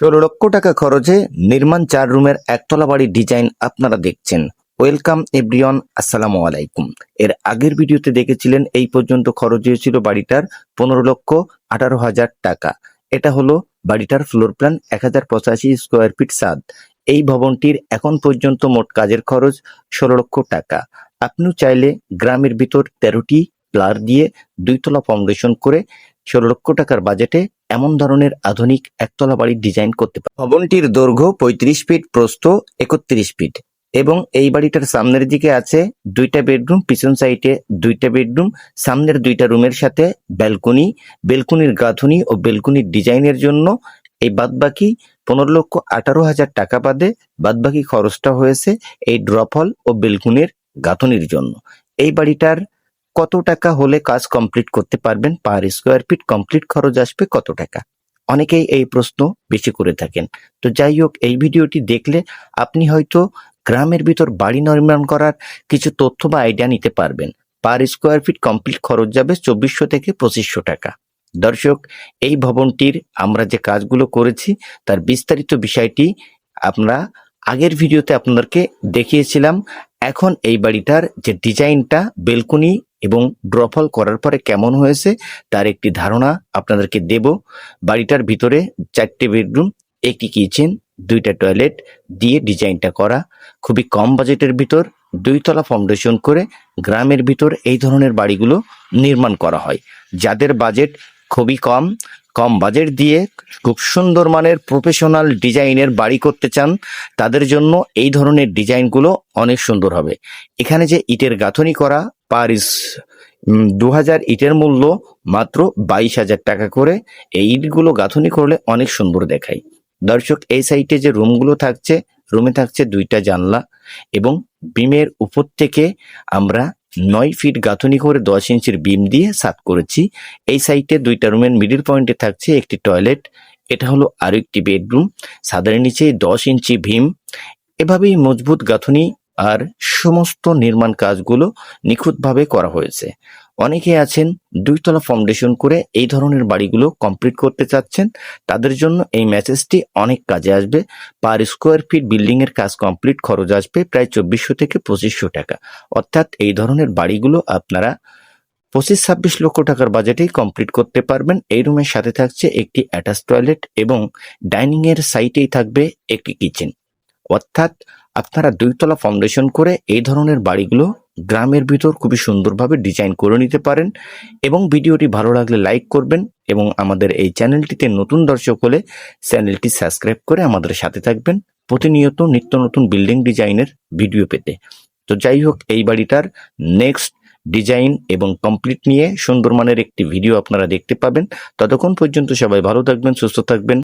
ষোলো লক্ষ টাকা খরচে নির্মাণ চার রুমের একতলা বাড়ির ডিজাইন আপনারা দেখছেন। ওয়েলকাম এভরিওয়ান, আসসালামু আলাইকুম। এর আগের ভিডিওতে দেখেছিলেন এই পর্যন্ত খরচ হয়েছিল বাড়িটার পনেরো লক্ষ আঠারো হাজার টাকা। এটা হলো বাড়িটার ফ্লোর প্ল্যান এক হাজার পঁচাশি স্কোয়ার ফিট সাদ। এই ভবনটির এখন পর্যন্ত মোট কাজের খরচ ষোলো লক্ষ টাকা। আপনিও চাইলে গ্রামের ভিতর তেরোটি প্লার দিয়ে দুইতলা ফাউন্ডেশন করে ষোলো লক্ষ টাকার বাজেটে এমন ধরনের আধুনিক একতলা বাড়ির ডিজাইন করতে পারে। ভবনটির দৈর্ঘ্য পঁয়ত্রিশ ফিট, প্রস্থ একত্রিশ ফিট এবং এই বাড়িটার সামনের দিকে আছে দুইটা বেডরুম, পিছন সাইডে দুইটা বেডরুম, সামনের দুইটা রুমের সাথে ব্যালকনি বেলকুনির গাঁথুনি ও বেলকুনির ডিজাইনের জন্য এই বাদবাকি পনেরো লক্ষ আঠারো হাজার টাকা বাদে বাদবাকি খরচটা হয়েছে এই ড্রপ হল ও বেলকুনির গাঁথুনির জন্য। এই বাড়িটার কত টাকা হলে কাজ কমপ্লিট করতে পারবেন? পার স্কোয়ার ফিট কমপ্লিট খরচ আসবে কত টাকা? অনেকেই এই প্রশ্ন বেশি করে থাকেন। তো যাই হোক, এই ভিডিওটি দেখলে আপনি হয়তো গ্রামের ভিতর বাড়ি নির্মাণ করার কিছু তথ্য বা আইডিয়া নিতে পারবেন। পার স্কোয়ার ফিট কমপ্লিট খরচ যাবে চব্বিশশো থেকে পঁচিশশো টাকা। দর্শক, এই ভবনটির আমরা যে কাজগুলো করেছি, তার বিস্তারিত বিষয়টি আমরা আগের ভিডিওতে আপনাদেরকে দেখিয়েছিলাম। এখন এই বাড়িটার যে ডিজাইনটা, বেলকুনি এবং ড্রফল করার পরে কেমন হয়েছে তার একটি ধারণা আপনাদেরকে দেব। বাড়িটার ভিতরে চারটে বেডরুম, একটি কিচেন, দুইটা টয়লেট দিয়ে ডিজাইনটা করা। খুবই কম বাজেটের ভিতর দুইতলা ফাউন্ডেশন করে গ্রামের ভিতর এই ধরনের বাড়িগুলো নির্মাণ করা হয়। যাদের বাজেট খুবই কম কম বাজেট দিয়ে খুব সুন্দর মানের প্রফেশনাল ডিজাইনের বাড়ি করতে চান, তাদের জন্য এই ধরনের ডিজাইনগুলো অনেক সুন্দর হবে। এখানে যে ইটের গাঁথনি করা পারিস। দু হাজার ইটের মূল্য মাত্র বাইশ হাজার টাকা করে। এই ইটগুলো গাঁথনি করলে অনেক সুন্দর দেখায়। দর্শক, এই সাইটে যে রুমগুলো থাকছে, রুমে থাকছে দুইটা জানলা এবং বিমের উপর থেকে আমরা নয় ফিট গাঁথনি করে দশ ইঞ্চির বিম দিয়ে সাত করেছি। এই সাইটে দুইটা রুমের মিডিল পয়েন্টে থাকছে একটি টয়লেট, এটা হলো আরও একটি বেডরুম। সাদের নিচে দশ ইঞ্চি ভীম এভাবেই মজবুত গাঁথনি আর সমস্ত নির্মাণ কাজগুলো নিখুঁতভাবে করা হয়েছে। অনেকে আছেন দুইতলা ফাউন্ডেশন করে এই ধরনের বাড়িগুলো কমপ্লিট করতে চাচ্ছেন। তাদের জন্য এই মেসেজটি অনেক কাজে আসবে। পার স্কোয়ার ফিট বিল্ডিংয়ের কাজ কমপ্লিট খরচ আসবে প্রায় চব্বিশশো থেকে পঁচিশশো টাকা। অর্থাৎ এই ধরনের বাড়িগুলো আপনারা পঁচিশ ছাব্বিশ লক্ষ টাকার বাজেটেই কমপ্লিট করতে পারবেন। এই রুমের সাথে থাকছে একটি অ্যাটাচ টয়লেট এবং ডাইনিংয়ের সাইটেই থাকবে একটি কিচেন অর্থাৎ আপনারা দুইতলা ফাউন্ডেশন করে এই ধরনের বাড়িগুলো গ্রামের ভিতর খুবই সুন্দরভাবে ডিজাইন করে নিতে পারেন এবং ভিডিওটি ভালো লাগলে লাইক করবেন এবং আমাদের এই চ্যানেলটিতে নতুন দর্শক হলে চ্যানেলটি সাবস্ক্রাইব করে আমাদের সাথে থাকবেন। প্রতিনিয়ত নিত্য নতুন বিল্ডিং ডিজাইনের ভিডিও পেতে। তো যাই হোক, এই বাড়িটার নেক্সট ডিজাইন এবং কমপ্লিট নিয়ে সুন্দর মানের একটি ভিডিও আপনারা দেখতে পাবেন। ততক্ষণ পর্যন্ত সবাই ভালো থাকবেন, সুস্থ থাকবেন।